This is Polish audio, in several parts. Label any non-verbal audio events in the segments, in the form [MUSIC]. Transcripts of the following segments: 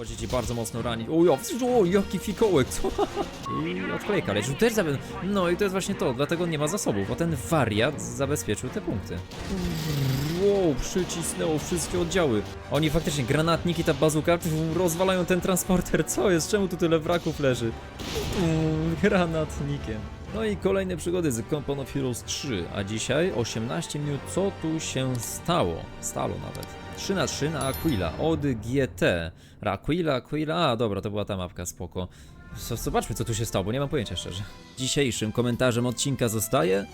Chodzić i bardzo mocno rani. O, ja, o jaki fikołek, co? [LAUGHS] I odklejka, lecz też zabe... No i to jest właśnie to, dlatego nie ma zasobów, bo ten wariat zabezpieczył te punkty. Wow, przycisnęło wszystkie oddziały. Oni faktycznie, granatniki, ta bazuka, rozwalają ten transporter. Co jest? Czemu tu tyle wraków leży? Mm, granatnikiem. No i kolejne przygody z Company of Heroes 3, a dzisiaj 18 minut, co tu się stało? Stało nawet. 3 na 3 na Aquila od GT. Aquila, Aquila, a dobra, to była ta mapka, spoko. Zobaczmy, co tu się stało, bo nie mam pojęcia szczerze. Dzisiejszym komentarzem odcinka zostaje...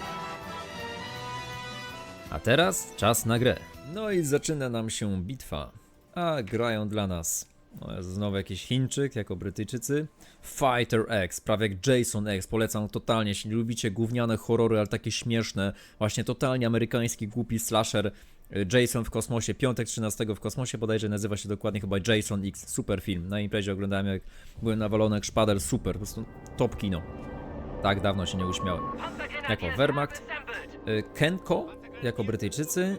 A teraz czas na grę. No i zaczyna nam się bitwa. A grają dla nas. No znowu jakiś Chińczyk, jako Brytyjczycy. Fighter X, prawie jak Jason X, polecam totalnie, jeśli lubicie gówniane horrory, ale takie śmieszne, właśnie totalnie amerykański głupi slasher. y, Jason w kosmosie, piątek 13 w kosmosie, bodajże nazywa się dokładnie chyba Jason X, super film. Na imprezie oglądałem jak byłem nawalony jak szpadel, super, po prostu top kino. Tak dawno się nie uśmiałem. Jako Wehrmacht, y, Kenko jako Brytyjczycy,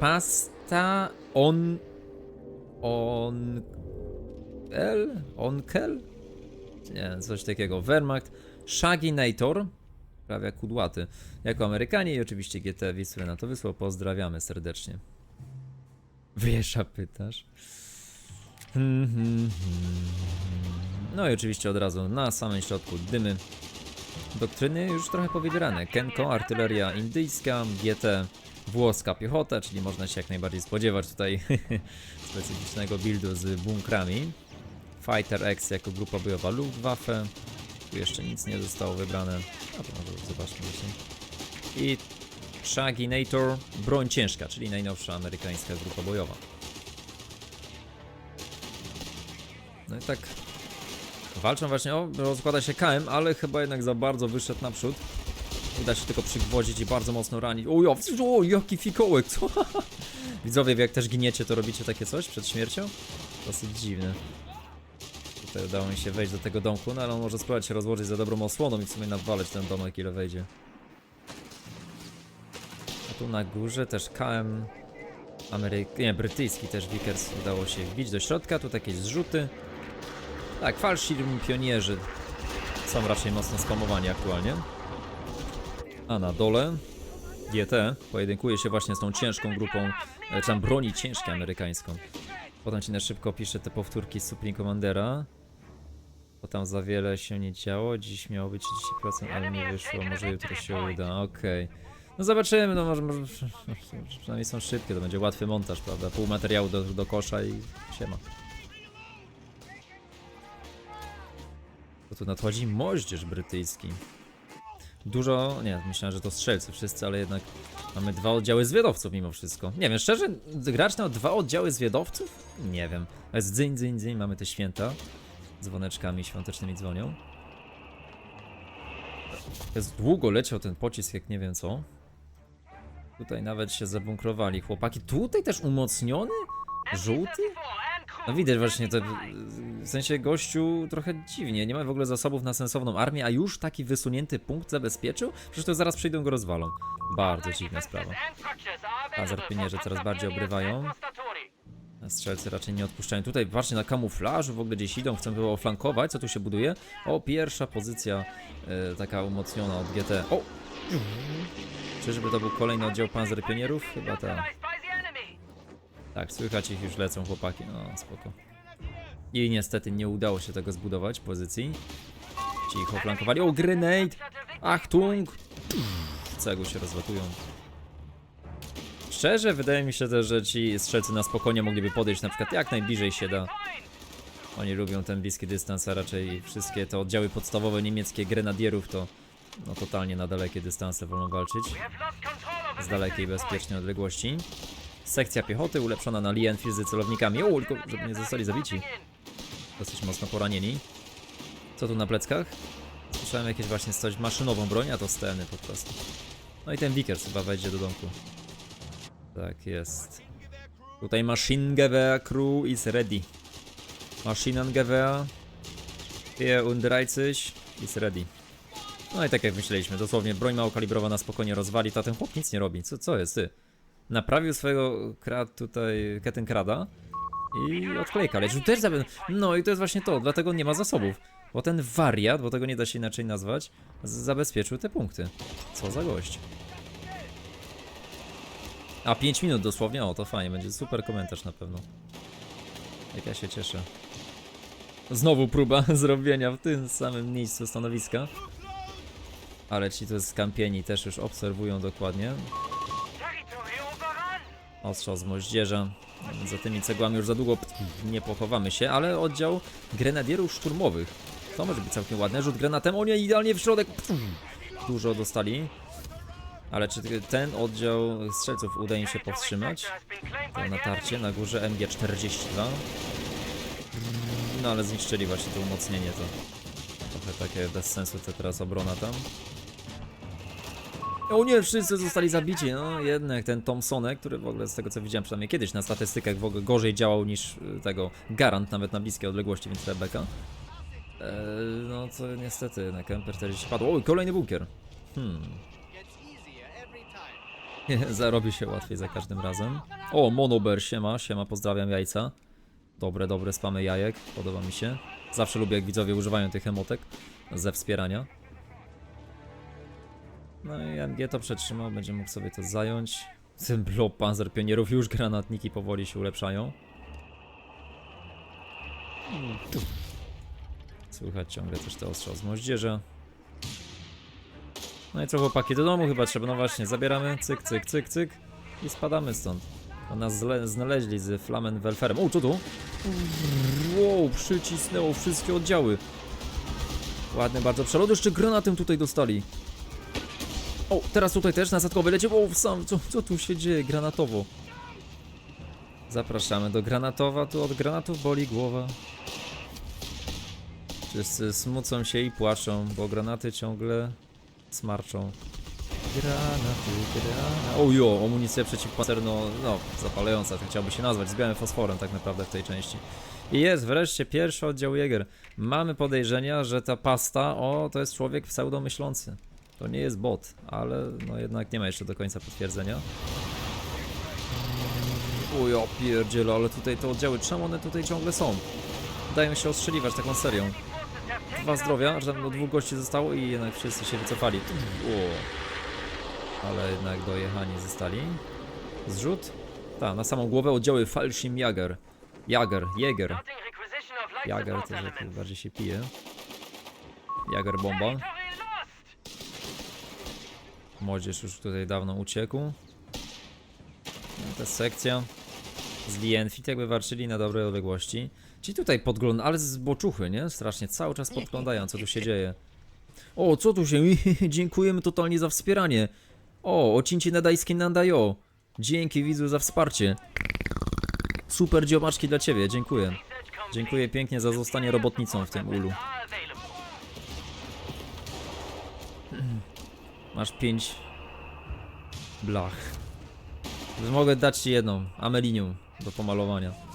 Pasta on on El? Onkel? Nie, coś takiego. Wehrmacht, Shaginator, prawie kudłaty, jako Amerykanie i oczywiście GT który na to wysłał. Pozdrawiamy serdecznie. Wiesza pytasz? No i oczywiście od razu na samym środku dymy. Doktryny już trochę powybierane. Kenko, artyleria indyjska, GT, włoska piechota, czyli można się jak najbardziej spodziewać tutaj [LAUGHS] specyficznego buildu z bunkrami. Fighter X jako grupa bojowa Luftwaffe. Tu jeszcze nic nie zostało wybrane. A to może zobaczmy właśnie. I Shaginator, broń ciężka, czyli najnowsza amerykańska grupa bojowa. No i tak walczą właśnie, o, rozkłada się KM, ale chyba jednak za bardzo wyszedł naprzód. Uda się tylko przygwodzić i bardzo mocno ranić. O, ja, o jaki fikołek, co? [LAUGHS] Widzowie, jak też giniecie, to robicie takie coś przed śmiercią? Dosyć dziwne. Tutaj udało mi się wejść do tego domku, no ale on może spróbować się rozłożyć za dobrą osłoną i w sumie nawalać ten domek, ile wejdzie. A tu na górze też KM Ameryk... nie, brytyjski też Vickers udało się wbić do środka, tu jakieś zrzuty. Tak, Falshirm pionierzy są raczej mocno spamowani aktualnie. A na dole GT pojedynkuje się właśnie z tą ciężką grupą, e, czy tam broni ciężkiej amerykańską. Potem ci na szybko piszę te powtórki z Supreme Commandera. Bo tam za wiele się nie działo. Dziś miało być 30%, ale nie wyszło. Może jutro się uda. Okej. No zobaczymy, no może, może [LAUGHS] przynajmniej są szybkie, to będzie łatwy montaż, prawda? Pół materiału do, do kosza i siema. To tu nadchodzi moździerz brytyjski. Dużo, nie, myślałem, że to strzelcy wszyscy, ale jednak mamy dwa oddziały zwiadowców mimo wszystko. Nie wiem, szczerze, gracz miał dwa oddziały zwiadowców? Nie wiem. Jest dzyń, dzyń, dzyń, mamy te święta. Dzwoneczkami świątecznymi dzwonią. To jest długo leciał ten pocisk, jak nie wiem co. Tutaj nawet się zabunkrowali chłopaki. Tutaj też umocniony? Żółty? No widać właśnie, te, w sensie gościu trochę dziwnie, nie ma w ogóle zasobów na sensowną armię, a już taki wysunięty punkt zabezpieczył? Przecież to zaraz przyjdą go rozwalą. Bardzo dziwna sprawa. Hazardpinierze coraz bardziej obrywają. Strzelcy raczej nie odpuszczają. Tutaj patrzcie na kamuflażu, w ogóle gdzieś idą, chcą było flankować, co tu się buduje? O, pierwsza pozycja e, taka umocniona od GT. O! Czyżby to był kolejny oddział panzerpionierów? Chyba tak. Tak, słychać ich już lecą chłopaki, no spoko. I niestety nie udało się tego zbudować, pozycji. Ci ich oflankowali. O, grenade! Achtung! Cegły się rozlatują. Szczerze, wydaje mi się też, że ci strzelcy na spokojnie mogliby podejść na przykład jak najbliżej się da. Oni lubią ten bliski dystans, a raczej wszystkie te oddziały podstawowe niemieckie grenadierów to no totalnie na dalekie dystanse wolą walczyć. Z dalekiej, bezpiecznej odległości. Sekcja piechoty ulepszona na Lee Enfield z celownikami. O, tylko żeby nie zostali zabici. Dosyć mocno poranieni. Co tu na pleckach? Słyszałem jakieś właśnie coś maszynową broń, a to steny po prostu. No i ten Vickers chyba wejdzie do domku. Tak jest. Tutaj Maschinengewehr Crew is ready. Maschinengewehr 34 is ready. No i tak jak myśleliśmy, dosłownie broń małokalibrowa spokojnie rozwali, to ten chłop nic nie robi. Co, co jest ty? Naprawił swojego krad tutaj Kettenkrada i odklejka, lecz też zabe... No i to jest właśnie to, dlatego nie ma zasobów. Bo ten wariat, bo tego nie da się inaczej nazwać, zabezpieczył te punkty. Co za gość. A 5 minut dosłownie, o to fajnie, będzie super komentarz na pewno. Jak ja się cieszę. Znowu próba [LAUGHS] zrobienia w tym samym miejscu stanowiska. Ale ci to skampieni też już obserwują dokładnie. Ostrzał z moździerza. Za tymi cegłami już za długo nie pochowamy się, ale oddział grenadierów szturmowych. To może być całkiem ładne. Rzut granatem, o nie, idealnie w środek. Dużo dostali. Ale czy ten oddział strzelców uda im się powstrzymać? To natarcie na górze MG42. No ale zniszczyli właśnie to umocnienie to. Trochę takie bez sensu to teraz obrona tam. O nie, wszyscy zostali zabici. No jednak ten Thompsonek, który w ogóle z tego co widziałem przynajmniej kiedyś na statystykach w ogóle gorzej działał niż y, tego Garant nawet na bliskie odległości, więc Rebeka. Eee, no to niestety na Kemper 40 padło. Oj, kolejny bunkier. Hmm. [LAUGHS] Zarobi się łatwiej za każdym razem. O, Monober, siema, siema, pozdrawiam jajca. Dobre, dobre spamy jajek, podoba mi się. Zawsze lubię jak widzowie używają tych emotek ze wspierania. No i MG to przetrzymał, będzie mógł sobie to zająć. [LAUGHS] Ten panzer pionierów, już granatniki powoli się ulepszają. Słychać ciągle też te ostrzał z moździerza. No i co chłopaki, do domu chyba trzeba, no właśnie, zabieramy, cyk, cyk, cyk, cyk i spadamy stąd. Bo nas znaleźli z Flammenwerferem. O, co tu? Wow, przycisnęło wszystkie oddziały. Ładny bardzo przelot, jeszcze granatem tutaj dostali. O, teraz tutaj też nasadkowy leci. O, sam, co, co tu się dzieje? Granatowo. Zapraszamy do Granatowa, tu od granatów boli głowa. Wszyscy smucą się i płaczą, bo granaty ciągle smarczą. Granaty, granaty. O jo, amunicja przeciwpancerno, no, zapalająca, tak chciałby się nazwać, z białym fosforem tak naprawdę w tej części. I jest wreszcie pierwszy oddział Jäger. Mamy podejrzenia, że ta pasta, o, to jest człowiek pseudomyślący. To nie jest bot, ale no jednak nie ma jeszcze do końca potwierdzenia. Uj, o pierdziele, ale tutaj te oddziały, czemu one tutaj ciągle są? Dają się ostrzeliwać taką serią. Dwa zdrowia, że do dwóch gości zostało i jednak wszyscy się wycofali. O. Ale jednak dojechani zostali. Zrzut? Tak, na samą głowę oddziały Falshim Jager. Jager, Jäger. Jager to że bardziej się pije. Jager bomba. Młodzież już tutaj dawno uciekł. No, ta sekcja z Lienfit jakby walczyli na dobrej odległości. Ci tutaj podglądają, ale z boczuchy, nie? Strasznie, cały czas podglądają, co tu się dzieje. O, co tu się... [LAUGHS] Dziękujemy totalnie za wspieranie. O, ocincie nadajskie nadajo. Dzięki widzu za wsparcie. Super dziobaczki dla ciebie, dziękuję. Dziękuję pięknie za zostanie robotnicą w tym ulu. [CLEARS THROAT] Masz pięć blach. Mogę dać ci jedną, amelinium do pomalowania.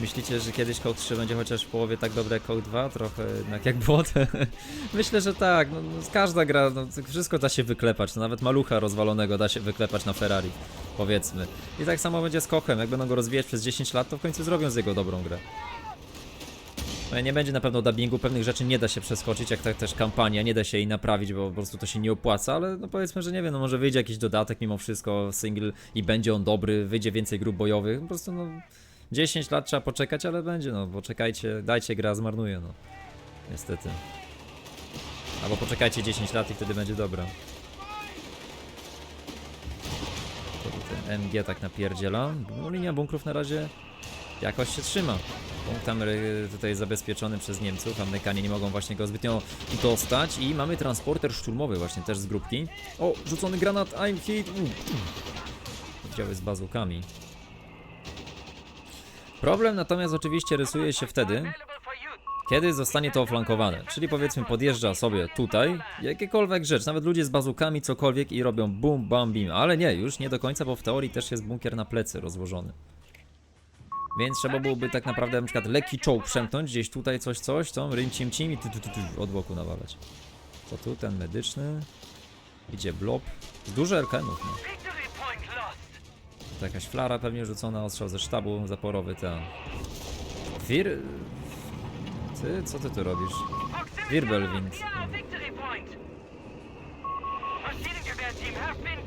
Myślicie, że kiedyś Code 3 będzie chociaż w połowie tak dobre jak Code 2? Trochę jednak jak bot? [LAUGHS] Myślę, że tak. No, no, każda gra, no, to wszystko da się wyklepać. No, nawet malucha rozwalonego da się wyklepać na Ferrari, powiedzmy. I tak samo będzie z Kochem. Jak będą go rozwijać przez 10 lat, to w końcu zrobią z jego dobrą grę. No nie będzie na pewno dubbingu, pewnych rzeczy nie da się przeskoczyć, jak tak też kampania, nie da się jej naprawić, bo po prostu to się nie opłaca, ale no powiedzmy, że nie wiem, no może wyjdzie jakiś dodatek mimo wszystko, single i będzie on dobry, wyjdzie więcej grup bojowych, po prostu no 10 lat trzeba poczekać, ale będzie, no poczekajcie, dajcie gra zmarnuje, no. Niestety. Albo poczekajcie 10 lat i wtedy będzie dobra. Ten MG tak napierdziela. No, linia bunkrów na razie jakoś się trzyma. Punkt Amery tutaj zabezpieczony przez Niemców. Amerykanie nie mogą właśnie go zbytnio dostać. I mamy transporter szturmowy właśnie też z grupki. O, rzucony granat, I'm hit. Oddziały z bazukami. Problem natomiast oczywiście rysuje się wtedy, kiedy zostanie to oflankowane. Czyli powiedzmy podjeżdża sobie tutaj jakiekolwiek rzecz, nawet ludzie z bazukami, cokolwiek i robią bum, bam, bim. Ale nie, już nie do końca, bo w teorii też jest bunkier na plecy rozłożony. Więc trzeba byłoby tak naprawdę na przykład lekki czołg przemknąć, gdzieś tutaj coś, coś, co, rym, cim, cim i tu, tu, tu, tu, od boku nawalać. Co tu, ten medyczny. Idzie blob. Dużo RKM-ów, no. To jakaś flara pewnie rzucona, ostrzał ze sztabu, zaporowy ten. Wir... Ty, co ty tu robisz? Wirbelwind.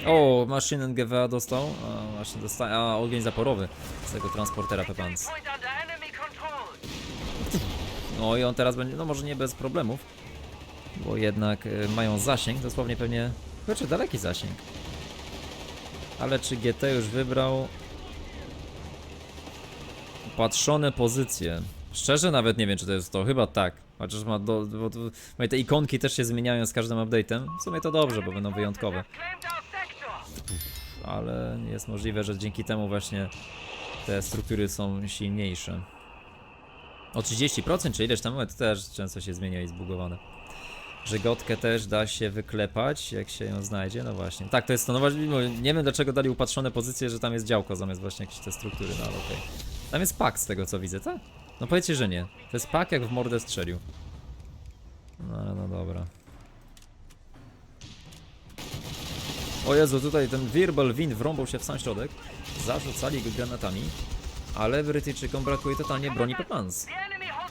O, Maschinengewehr dostał. A, właśnie dostaje. A, ogień zaporowy z tego transportera Pepans. No i on teraz będzie, no może nie bez problemów, bo jednak y, mają zasięg, dosłownie pewnie, znaczy daleki zasięg. Ale czy GT już wybrał? Patrzone pozycje. Szczerze nawet nie wiem, czy to jest to. Chyba tak. Chociaż ma do, bo, bo te ikonki też się zmieniają z każdym update'em. W sumie to dobrze, bo będą wyjątkowe. Ale jest możliwe, że dzięki temu właśnie te struktury są silniejsze. O 30% czy ileś tam, to też często się zmienia i zbugowane. Żygotkę też da się wyklepać, jak się ją znajdzie, no właśnie. Tak, to jest to, no właśnie, nie wiem dlaczego dali upatrzone pozycje, że tam jest działko zamiast właśnie jakieś te struktury, no ale okej. Tam jest pak z tego co widzę, tak? No powiedzcie, że nie. To jest pak jak w mordę strzelił. No no dobra. O Jezu, tutaj ten Wirbel Wind wrąbał się w sam środek. Zarzucali go granatami. Ale Brytyjczykom brakuje totalnie broni Pepans.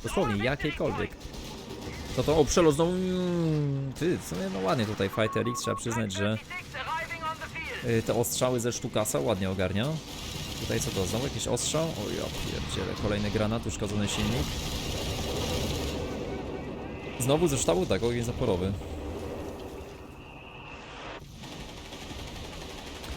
Dosłownie jakiejkolwiek. To to, o przelos znowu, mm, ty, w sumie no ładnie tutaj Fighter X, trzeba przyznać, że y, te ostrzały ze sztukasa ładnie ogarnia. Tutaj co to, znowu jakiś ostrzał? O ja pierdziele, kolejny granat, uszkodzony silnik. Znowu ze sztabu, tak, ogień zaporowy.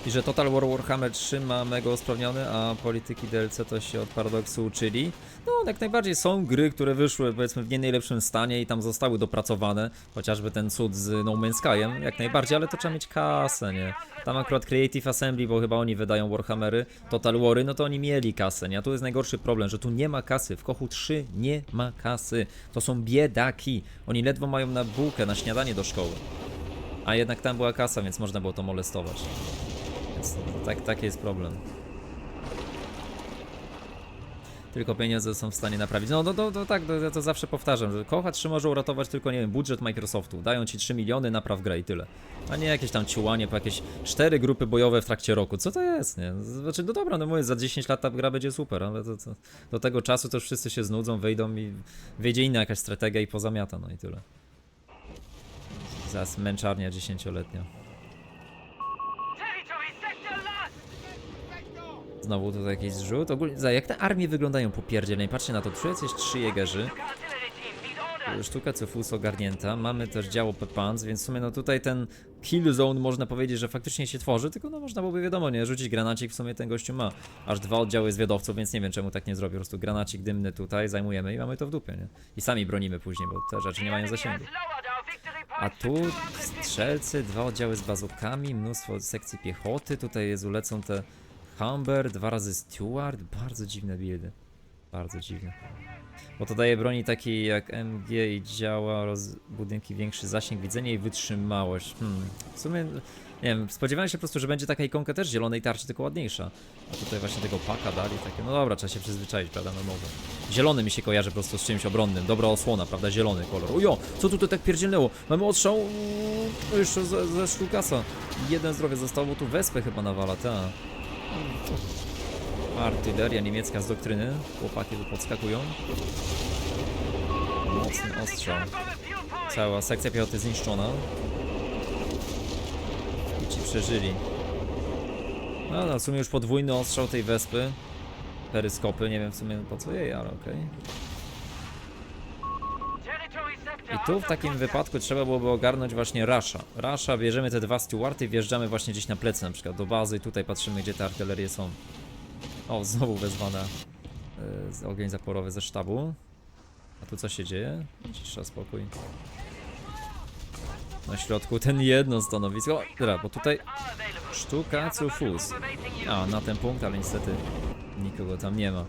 I że Total War Warhammer 3 ma mega usprawniony, a polityki DLC to się od paradoksu uczyli. No, jak najbardziej są gry, które wyszły powiedzmy w nie najlepszym stanie i tam zostały dopracowane, chociażby ten cud z No Man's Skyem, jak najbardziej, ale to trzeba mieć kasę, nie? Tam akurat Creative Assembly, bo chyba oni wydają Warhammery, Total Wary, no to oni mieli kasę, nie? A tu jest najgorszy problem, że tu nie ma kasy, w Kochu 3 nie ma kasy. To są biedaki, oni ledwo mają na bułkę, na śniadanie do szkoły. A jednak tam była kasa, więc można było to molestować. Tak, taki jest problem. Tylko pieniądze są w stanie naprawić. No, no, no, tak, ja to zawsze powtarzam, że Kocha 3 może uratować tylko, nie wiem, budżet Microsoftu. Dają ci 3 miliony, napraw grę i tyle. A nie jakieś tam ciułanie po jakieś 4 grupy bojowe w trakcie roku. Co to jest, nie? Znaczy, no dobra, no mówię, za 10 lat ta gra będzie super, ale to, to, do tego czasu to już wszyscy się znudzą, wyjdą i wyjdzie inna jakaś strategia i pozamiata, no i tyle. Zaraz męczarnia dziesięcioletnia. Znowu tutaj jakiś zrzut. Ogólnie, jak te armie wyglądają popierdzielnie. Patrzcie na to, tu jest trzy jegerzy. Sztuka Cyfus ogarnięta. Mamy też działo Pepans, więc w sumie no tutaj ten kill zone można powiedzieć, że faktycznie się tworzy, tylko no można byłoby wiadomo, nie, rzucić granacik w sumie ten gościu ma. Aż dwa oddziały zwiadowców, więc nie wiem czemu tak nie zrobił. Po prostu granacik dymny tutaj zajmujemy i mamy to w dupie, nie? I sami bronimy później, bo te rzeczy nie mają zasięgu. A tu strzelcy, dwa oddziały z bazukami, mnóstwo sekcji piechoty, tutaj Jezu lecą te Humber, dwa razy Steward, bardzo dziwne buildy. Bardzo dziwne. Bo to daje broni takiej jak MG i działa roz... budynki większy zasięg widzenia i wytrzymałość. Hmm. W sumie, nie wiem, spodziewałem się po prostu, że będzie taka ikonka też zielonej tarczy, tylko ładniejsza. A tutaj właśnie tego paka dali, takie, no dobra, trzeba się przyzwyczaić, prawda, no może. Zielony mi się kojarzy po prostu z czymś obronnym, dobra osłona, prawda, zielony kolor. Ujo, co tutaj tak pierdzielnęło? Mamy odstrzał, uuu, no jeszcze ze, ze sztukasa. Jeden zdrowie zostało, bo tu wespę chyba nawala, ta. Artyleria niemiecka z doktryny. Chłopaki tu podskakują. Mocny ostrzał. Cała sekcja piechoty zniszczona. I ci przeżyli. No, no w sumie już podwójny ostrzał tej wespy. Peryskopy, nie wiem w sumie po co jej, ale okej. I tu w takim wypadku trzeba byłoby ogarnąć właśnie Rasha. Rasha, bierzemy te dwa stewarty i wjeżdżamy właśnie gdzieś na plecy, na przykład do bazy i tutaj patrzymy gdzie te artylerie są. O, znowu wezwana y, z ogień zaporowy ze sztabu. A tu co się dzieje? Cisza, spokój. Na środku ten jedno stanowisko. Dobra, bo tutaj sztuka cufus. A, na ten punkt, ale niestety nikogo tam nie ma.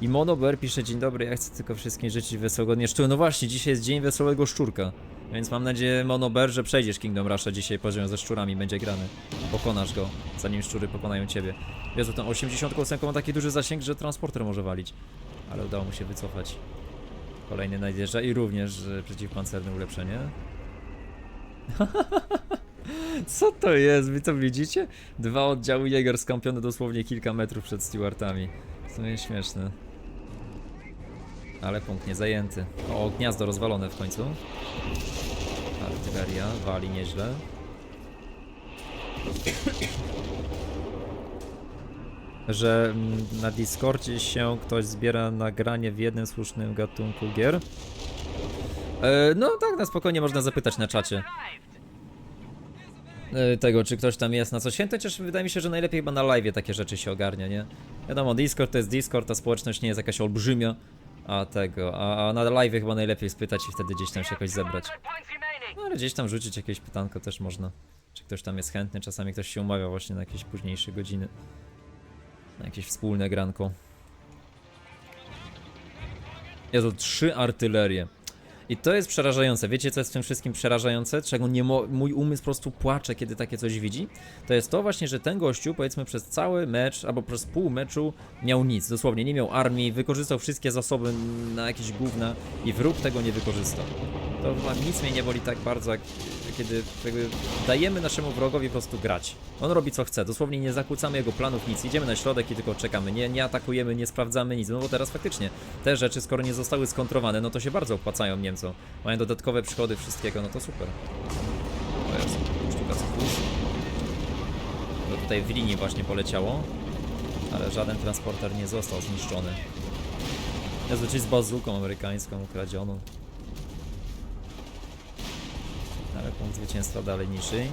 I Monober pisze, dzień dobry, ja chcę tylko wszystkim życzyć wesołego dnia. No właśnie, dzisiaj jest dzień wesołego szczurka. Więc mam nadzieję, Monober, że przejdziesz Kingdom Rusha dzisiaj poziom ze szczurami, będzie grany. Pokonasz go, zanim szczury pokonają ciebie. Jezu, ten 88 ma taki duży zasięg, że transporter może walić. Ale udało mu się wycofać. Kolejny nadjeżdża i również przeciwpancerne ulepszenie. [LAUGHS] Co to jest? Wy to widzicie? Dwa oddziały Jäger skąpione dosłownie kilka metrów przed stewardami. W sumie śmieszne. Ale punkt nie zajęty. O, gniazdo rozwalone w końcu. Artyleria wali nieźle. Że mm, na Discordzie się ktoś zbiera nagranie w jednym słusznym gatunku gier. E, no tak, na spokojnie można zapytać na czacie. E, tego, czy ktoś tam jest na coś chętny, chociaż wydaje mi się, że najlepiej chyba na live takie rzeczy się ogarnia, nie? Wiadomo, Discord to jest Discord, ta społeczność nie jest jakaś olbrzymia, a tego, a, a na live chyba najlepiej spytać i wtedy gdzieś tam się jakoś zebrać. No ale gdzieś tam rzucić jakieś pytanko też można. Czy ktoś tam jest chętny, czasami ktoś się umawia właśnie na jakieś późniejsze godziny. Na jakieś wspólne granko. Jezu, trzy artylerie. I to jest przerażające. Wiecie, co jest w tym wszystkim przerażające? Czego nie mój umysł po prostu płacze, kiedy takie coś widzi? To jest to właśnie, że ten gościu, powiedzmy, przez cały mecz, albo przez pół meczu miał nic. Dosłownie, nie miał armii, wykorzystał wszystkie zasoby na jakieś gówna i wróg tego nie wykorzystał. To chyba nic mnie nie boli tak bardzo, jak kiedy dajemy naszemu wrogowi po prostu grać. On robi co chce, dosłownie nie zakłócamy jego planów, nic. Idziemy na środek i tylko czekamy. Nie, nie atakujemy, nie sprawdzamy nic. No bo teraz faktycznie te rzeczy, skoro nie zostały skontrowane, no to się bardzo opłacają Niemcom. Mają dodatkowe przychody wszystkiego, no to super. To jest sztuka plus. No tutaj w linii właśnie poleciało, ale żaden transporter nie został zniszczony. Jezu, czyli z bazuką amerykańską ukradzioną. Ale punkt zwycięstwa dalej niżej.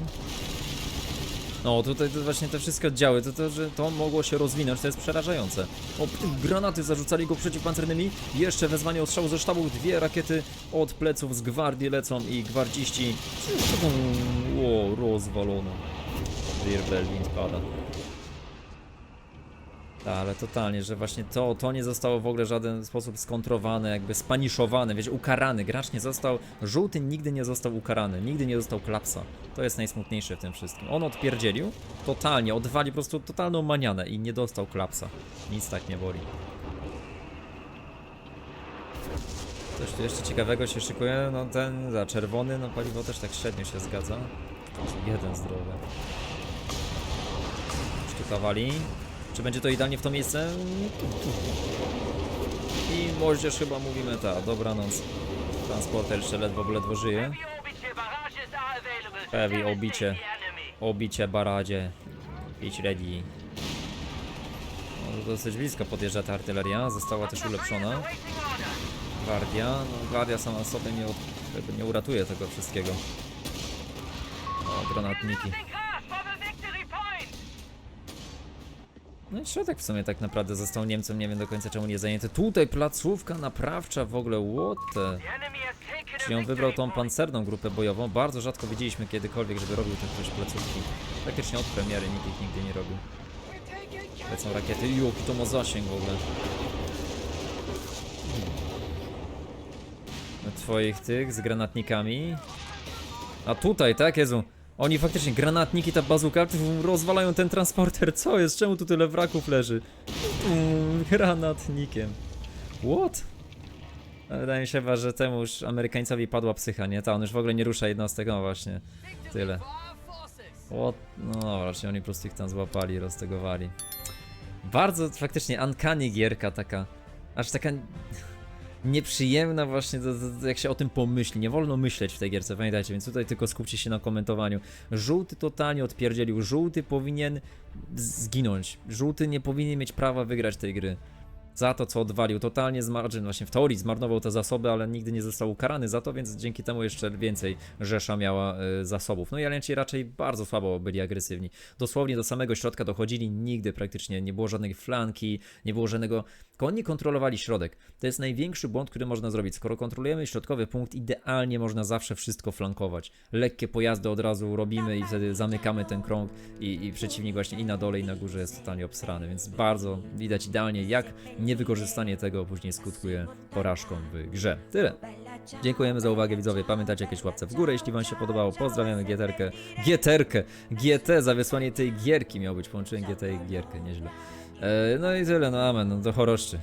No tutaj to właśnie te wszystkie oddziały, to, to że to mogło się rozwinąć, to jest przerażające. O, granaty zarzucali go przeciwpancernymi, jeszcze wezwanie ostrzału ze sztabu, dwie rakiety od pleców z gwardii lecą i gwardziści... O, rozwalono. Wirbelwind pada. Tak, ale totalnie, że właśnie to, to nie zostało w ogóle w żaden sposób skontrowane, jakby spaniszowane, wiecie, ukarany. Gracz nie został, żółty nigdy nie został ukarany, nigdy nie dostał klapsa. To jest najsmutniejsze w tym wszystkim. On odpierdzielił, totalnie, odwali po prostu totalną manianę i nie dostał klapsa. Nic tak nie boli. Coś tu jeszcze ciekawego się szykuje, no ten za czerwony, no paliwo też tak średnio się zgadza. Jeden zdrowy. Sztuka wali. Czy będzie to idealnie w to miejsce? I moździerz chyba mówimy ta, dobranoc. Transporter jeszcze ledwo, ledwo żyje. Heavy obicie. Obicie baradzie. Pitch ready. No, dosyć blisko podjeżdża ta artyleria, została też ulepszona. Gwardia, no gwardia sama sobie nie, od- nie uratuje tego wszystkiego. O, granatniki. No i środek w sumie tak naprawdę został Niemcom, nie wiem do końca czemu nie zajęty. Tutaj placówka naprawcza w ogóle, what. Czyli on wybrał tą pancerną grupę bojową, bardzo rzadko widzieliśmy kiedykolwiek, żeby robił te ktoś placówki. Praktycznie od premiery nikt ich nigdy nie robił. Lecą rakiety, i jaki to ma zasięg w ogóle. No twoich tych z granatnikami. A tutaj, tak Jezu. Oni faktycznie, granatniki, ta bazuka, rozwalają ten transporter. Co jest? Czemu tu tyle wraków leży? Mm, granatnikiem. What? Wydaje mi się chyba, że temu już Amerykańcowi padła psycha, nie? Ta, on już w ogóle nie rusza jednostek, no właśnie. Tyle. What? No czyli oni po prostu ich tam złapali, roztegowali. Bardzo faktycznie uncanny gierka taka. Aż taka nieprzyjemna właśnie, to, to, to jak się o tym pomyśli. Nie wolno myśleć w tej gierce, pamiętajcie, więc tutaj tylko skupcie się na komentowaniu. Żółty totalnie odpierdzielił, żółty powinien zginąć. Żółty nie powinien mieć prawa wygrać tej gry. Za to, co odwalił, totalnie zmarnował, właśnie w teorii zmarnował te zasoby, ale nigdy nie został ukarany za to, więc dzięki temu jeszcze więcej Rzesza miała y, zasobów. No i Alianci raczej bardzo słabo byli agresywni. Dosłownie do samego środka dochodzili, nigdy praktycznie nie było żadnej flanki, nie było żadnego... Oni kontrolowali środek. To jest największy błąd, który można zrobić. Skoro kontrolujemy środkowy punkt, idealnie można zawsze wszystko flankować. Lekkie pojazdy od razu robimy i wtedy zamykamy ten krąg i, i przeciwnik właśnie i na dole i na górze jest totalnie obsrany, więc bardzo widać idealnie jak niewykorzystanie tego później skutkuje porażką w grze. Tyle. Dziękujemy za uwagę widzowie. Pamiętajcie jakieś łapce w górę, jeśli wam się podobało. Pozdrawiamy Gieterkę. Gieterkę! GT za wysłanie tej gierki miał być. Połączyłem GT i gierkę, nieźle. E, no i tyle, no amen, no choroszczy.